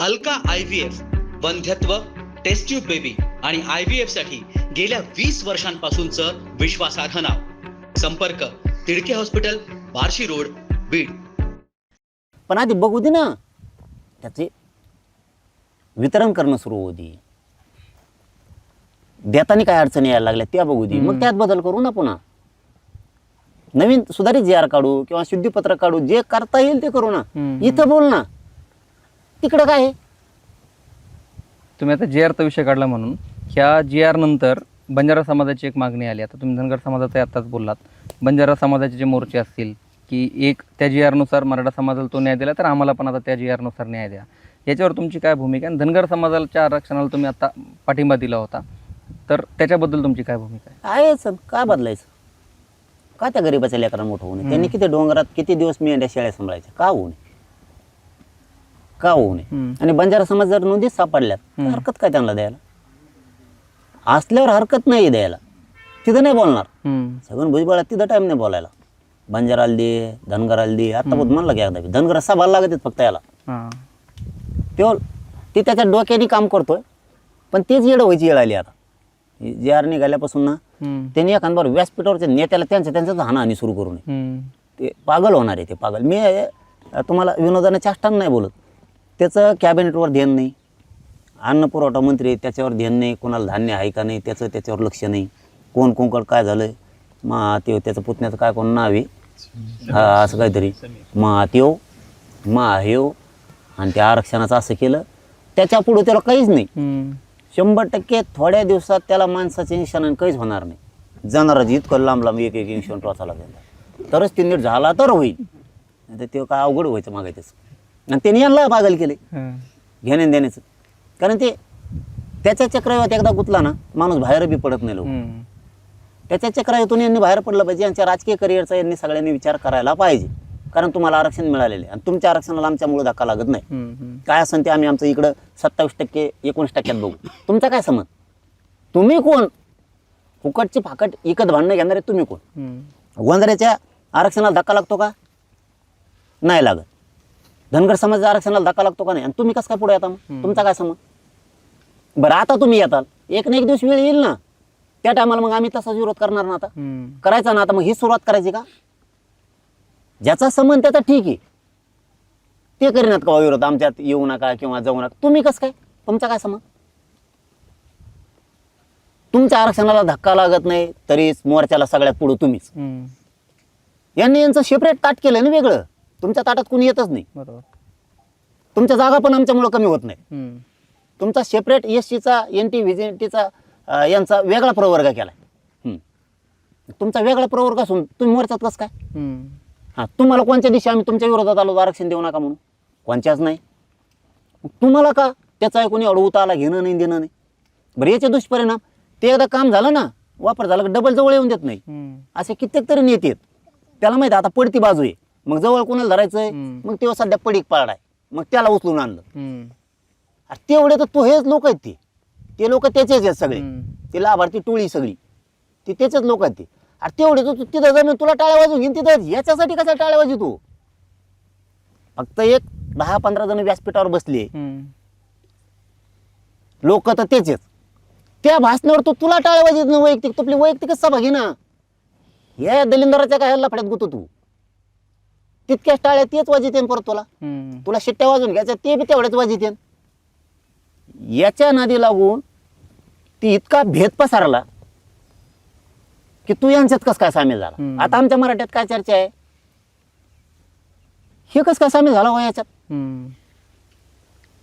Alka I V F वंध्यत्व test tube baby आणि I V एफसाठी गेल्या वीस वर्षांपासूनचं विश्वासार्ह नाव. संपर्क तिडके हॉस्पिटल बार्शी रोड बीड. पण आधी बघू दे ना त्याचे वितरण करणं सुरू होऊ दे. देताना काय अडचणी यायला लागल्या त्या बघू दे. मग त्यात बदल करू ना पुन्हा. नवीन सुधारित जी आर काढू किंवा शुद्धीपत्र काढू जे करता येईल ते करू ना. इथं बोल ना. तिकडं काय आहे? तुम्ही आता जी आरचा विषय काढला म्हणून ह्या जी आर नंतर बंजारा समाजाची एक मागणी आली. आता तुम्ही धनगर समाजाचा आत्ताच बोललात. बंजारा समाजाचे जे मोर्चे असतील की एक त्या जी आरनुसार मराठा समाजाला तो न्याय दिला तर आम्हाला पण आता त्या जी आरनुसार न्याय द्या. याच्यावर तुमची काय भूमिका आहे? आणि धनगर समाजाच्या आरक्षणाला तुम्ही आता पाठिंबा दिला होता. तर त्याच्याबद्दल तुमची काय भूमिका आहे? आहेच. का बदलायचं? का त्या गरीबाच्या लेकरांना मोठं होऊ नये? त्यांनी किती डोंगरात किती दिवस मेंढ्या शेळ्या सांभाळायच्या? का होऊ नये? का होऊ नये. आणि बंजारा समाज जर नोंदीत सापडल्यात तर. हरकत काय त्यांना द्यायला? असल्यावर हरकत नाही द्यायला. तिथं नाही बोलणार. सगळं भुजबळात तिथं टाईम नाही बोलायला. बंजाराला दे धनगराला दे आता बोध म्हणलं की एकदा. धनगर सभा लागत फक्त याला. तेव्हा ते त्याच्या डोक्याने काम करतोय पण तेच येडं व्हायची येळ आली आता. जे आर निघाल्यापासून ना त्यांनी एखाद्यावर व्यासपीठावरच्या नेत्याला त्यांचं त्यांचं हाणाहानी सुरू करू नये ते पागल होणार आहे ते पागल. मी तुम्हाला विनोदाने चाष्टान नाही बोलत. त्याचं कॅबिनेटवर ध्यान नाही. अन्न पुरवठा मंत्री त्याच्यावर ध्यान नाही. कोणाला धान्य आहे का नाही त्याचं त्याच्यावर लक्ष नाही. कोण कोणकड काय झालं मा ते त्याचं पुतण्याचं काय कोण नाव आहे? हा असं काहीतरी. मा त्यो मा हेव आणि त्या आरक्षणाचं असं केलं. त्याच्या पुढे त्याला काहीच नाही. शंभर टक्के थोड्या दिवसात त्याला माणसाचे निशाण काहीच होणार नाही. जाणारच इतकं लांब लांब एक एक निशाण टोचायला गेला तरच ते नीट झाला तर होईल. नाही तर ते काय अवघड व्हायचं मागायचं आणि त्यांनी यांना पागल केले. घेण्या देण्याचं. कारण ते त्याच्या चक्रवात एकदा गुतला ना माणूस बाहेर बी पडत नाही लोक त्याच्या चक्रातून यांनी बाहेर पडलं पाहिजे यांच्या राजकीय करिअरचा यांनी सगळ्यांनी विचार करायला पाहिजे. कारण तुम्हाला आरक्षण मिळालेले आहे. आणि तुमच्या आरक्षणाला आमच्यामुळे धक्का लागत नाही. काय असेल ते आम्ही आमचं इकडं सत्तावीस टक्के एकोणीस टक्क्यात बघू. तुमचा काय समज? तुम्ही कोण? फुकटची फाकट इकत भांडणं घेणारे तुम्ही कोण? हम्म, गोंधळ्याच्या आरक्षणाला धक्का लागतो का? नाही लागत. धनगर समाजाच्या आरक्षणाला धक्का लागतो का नाही? आणि तुम्ही कसं काय पुढे येता मग? तुमचा काय समज बरं आता तुम्ही येताल. एक ना एक दिवस वेळ येईल ना. त्या टायमाला मग आम्ही तसाच विरोध करणार ना आता. करायचा ना आता मग ही सुरुवात करायची का? ज्याचा संबंध त्याचा ठीक आहे. ते करीनात का विरोध? आमच्यात येऊ नका किंवा जाऊ नका. तुम्ही कसं काय? तुमचा काय संबंध? तुमच्या आरक्षणाला धक्का लागत नाही तरी मोर्चाला सगळ्यात पुढे तुम्हीच. यांनी यांचं सेपरेट ताट केलं ना वेगळं. तुमच्या ताटात कोणी येतच नाही. बरोबर. तुमच्या जागा पण आमच्यामुळं कमी होत नाही. हम्म, तुमचा सेपरेट एस सीचा एन टी व्ही टीचा यांचा वेगळा प्रवर्ग केला तुमचा वेगळा प्रवर्ग असून तुम्ही मोर्चात कसं काय? हम्म, हां तुम्हाला कोणत्या दिवशी आम्ही तुमच्या विरोधात आलो आरक्षण देऊ नका म्हणून? कोणच्याच नाही. मग तुम्हाला का त्याचा कोणी अडवता आला घेणं नाही देणं नाही? बरं याचे दुष्परिणाम. ते एकदा काम झालं ना वापर झाला की डबल जवळ येऊन देत नाही. हम्म, असे कित्येक तरी नेते आहेत. त्याला माहिती आहे, आता पडती बाजू आहे. मग जवळ कोणाला धरायचंय? हम्म. मग तेव्हा सध्या पडीक पाडाय. मग त्याला उचलून आणलं. हम्म, अरे तेवढे तर तो हेच लोक आहेत ते. ते लोक त्याचेच आहेत सगळे. हम्म. ते लाभार्थी टोळी सगळी. ती त्याचेच लोक आहेत ते. अरे तेवढे तर तू तिथं जमीन तुला टाळ्या वाजून घेईन तिथं याच्यासाठी कसा टाळ्या वाजू तू? फक्त एक दहा पंधरा जण व्यासपीठावर बसले. हम्म, लोक तर त्याचेच त्या भाषणावर तू तुला टाळ्या वाजत ना वैयक्तिक. तुपली वैयक्तिकच सभा घे ना. या दलिंदराच्या काय लफड्यात गुतो तू? तितक्याच टाळ्या तेच वाजितेन परत तुला. हम्म, तुला शिट्ट्या वाजून घ्यायच्या ते बी तेवढ्याच वाजितेन याच्या नादी लागून ती इतका भेद पसारला की तू यांच्यात कस काय सामील झाला. आता आमच्या मराठ्यात काय चर्चा आहे? हे कस काय सामील झाला हो याच्यात? हम्म,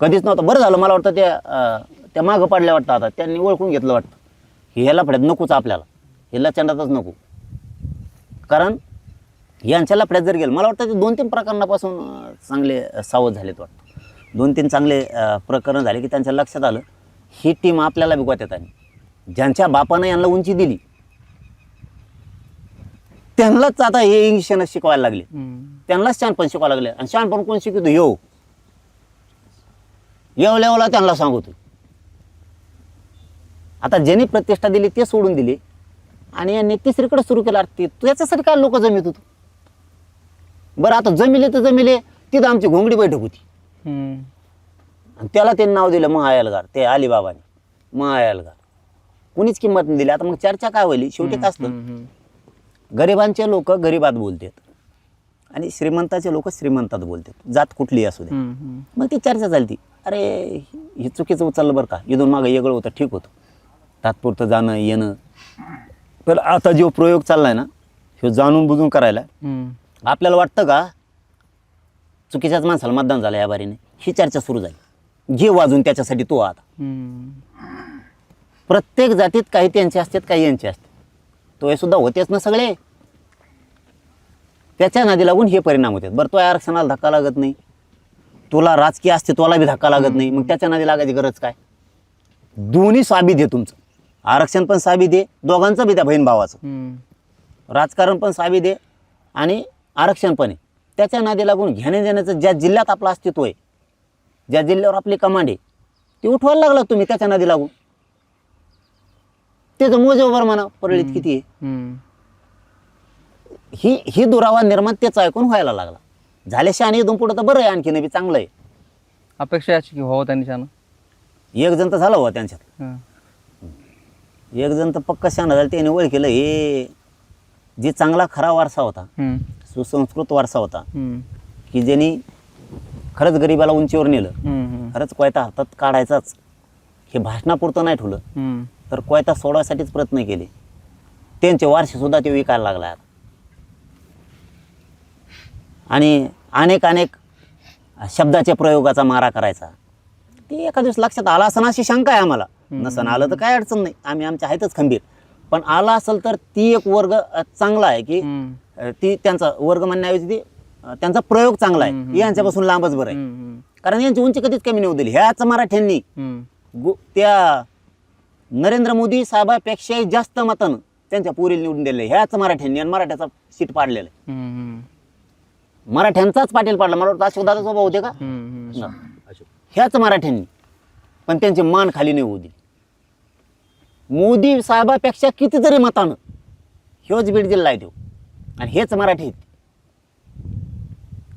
कधीच नव्हतं. बरं झालं मला वाटतं त्या अं, त्या मागं पडल्या वाटतं आता. त्यांनी ओळखून घेतलं वाटतं. हे ह्याला पड्यात नकोच आपल्याला. हे लचंडातच नको. कारण यांच्या लफड्यात जर गेलं मला वाटतं ते दोन तीन प्रकरणापासून चांगले सावध झालेत वाटतं. दोन तीन चांगले प्रकरण झाले की त्यांच्या लक्षात आलं ही टीम आपल्याला बिगवत आणि ज्यांच्या बापानं यांना उंची दिली त्यांनाच आता हे इंग्लिश शिकवायला लागले. त्यांनाच शहाणपण शिकवायला लागले. आणि शहाणपण कोण शिकवतो? येऊ येऊ लेवला त्यांना सांगतो आता ज्यांनी प्रतिष्ठा दिली ते सोडून दिले. आणि यांनी तिसरीकडे सुरू केलं ते त्याच्यासाठी काय लोक जमीत होतो? बरं आता जमिले तर जमिले तिथं आमची घोंगडी बैठक होती. हम्म, आणि त्याला ते नाव दिलं महायलगार ते अलिबाबाने महायलगार. कुणीच किंमत नाही दिली. आता मग चर्चा काय होईल? शेवटी काय असतं? हम्म, हम्म. गरिबांचे लोक गरिबात बोलतात. आणि श्रीमंताचे लोक श्रीमंतात बोलतात. जात कुठली असू दे. हम्म, हम्म. मग ती चर्चा चालती अरे हे चुकीचं उचललं बरं का? इथून मागं वेगळं होतं ठीक होतं. तात्पुरतं जाणं येणं. पण आता जो प्रयोग चाललाय ना ह्यो जाणून बुजून करायला हम्म. आपल्याला वाटतं का? चुकीच्याच माणसाला मतदान झालं या बारीने. ही चर्चा सुरू झाली. घे वाजून त्याच्यासाठी तो आता. प्रत्येक जातीत काही त्यांचे असतात काही यांचे असतात. तो हे सुद्धा होतेच ना सगळे. त्याच्या नादी लागून हे परिणाम होतात. बरं तो आरक्षणाला धक्का लागत नाही. तुला राजकीय अस्तित्वाला बी धक्का लागत नाही. मग त्याच्या नादी लागायची गरज काय? दोन्ही साबित आहे तुमचं. आरक्षण पण साबित आहे दोघांचं बी त्या बहीण भावाचं. राजकारण पण साबित आहे आणि आरक्षण पण आहे त्याच्या नादी लागून घेण्या देण्याचं ज्या जिल्ह्यात आपलं अस्तित्व आहे ज्या जिल्ह्यावर आपली कमांड आहे ती उठवायला लागला तुम्ही त्याच्या नादी लागून. त्याचं मोजेवर म्हणा परळीत किती आहे. ही ही दुरावा निर्माण तेच ऐकून व्हायला लागला. झाल्याशिवाय आणि इथून पुढं तर बरं आहे आणखी बी चांगलं आहे. अपेक्षा याची की व्हावं त्यांनी एक जण तर झालं हो त्यांच्यात. हं. एक जण तर पक्का शान झालं त्याने ओळखलं हे. जे चांगला खरा वारसा होता. सुसंस्कृत वारसा होता. की ज्यांनी खरंच गरिबाला उंचीवर नेलं. खरंच कोयता हातात काढायचाच हे भाषणापुरतं नाही ठेवलं. तर कोयता सोडवायसाठीच प्रयत्न केले. त्यांचे वारसे सुद्धा ते विकायला लागला आणि अनेक अनेक शब्दाच्या प्रयोगाचा मारा करायचा. ते एका दिवस लक्षात आला असं अशी शंका आहे आम्हाला. नसन आलं तर काय अडचण नाही. आम्ही आमच्या आहेतच खंबीर. पण आला असेल तर ती एक वर्ग चांगला आहे की ती त्यांचा वर्ग म्हणण्याऐवजी ती त्यांचा प्रयोग चांगला आहे. यांच्यापासून लांबच बरं आहे. कारण यांची उंची कधीच कमी नव्हती दिली ह्याच मराठ्यांनी त्या नरेंद्र मोदी साहेबापेक्षाही जास्त मतानं त्यांच्या पुरीला निवडून दिले ह्याच मराठ्यांनी आणि मराठ्याचा सीट पाडलेलं आहे. मराठ्यांचाच पाटील पाडला. मला वाटतं अशोक दादा स्वभाव होते का. ह्याच मराठ्यांनी पण त्यांचे मान खाली नाही होऊ दिली. मोदी साहेबापेक्षा कितीतरी मतानं ह्योच बीड जिल्हा आहे तो. आणि हेच मराठीत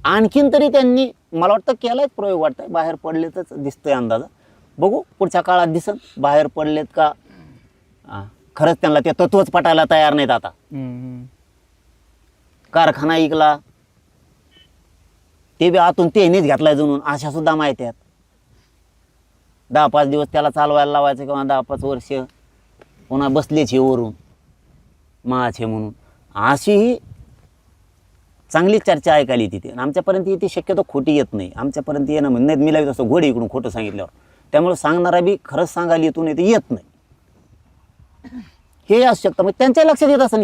आणखीन तरी त्यांनी मला वाटतं केलाच प्रयोग वाटतंय बाहेर पडलेतच दिसतोय अंदाज. बघू पुढच्या काळात दिसन बाहेर पडलेत का? खरंच त्यांना ते तत्वच पटायला तयार नाहीत आता. कारखाना ऐकला ते बी आतून तेनेच घातलाय जणून अशा सुद्धा माहिती आहेत. दहा पाच दिवस त्याला चालवायला लावायचं किंवा दहा पाच वर्ष. पुन्हा बसलेच हे वरून. महाचे म्हणून. अशी ही चांगली चर्चा ऐकायला येते ती. आणि आमच्यापर्यंत येते शक्यतो खोटी येत नाही. आमच्यापर्यंत येणं म्हणजे नाहीत मी लावित असं घोडे इकडून खोटं सांगितल्यावर. त्यामुळे सांगणारा बी खरंच सांगायला येतो नाही ते येत नाही. हे असू शकतं. मग त्यांच्या लक्षात येत असं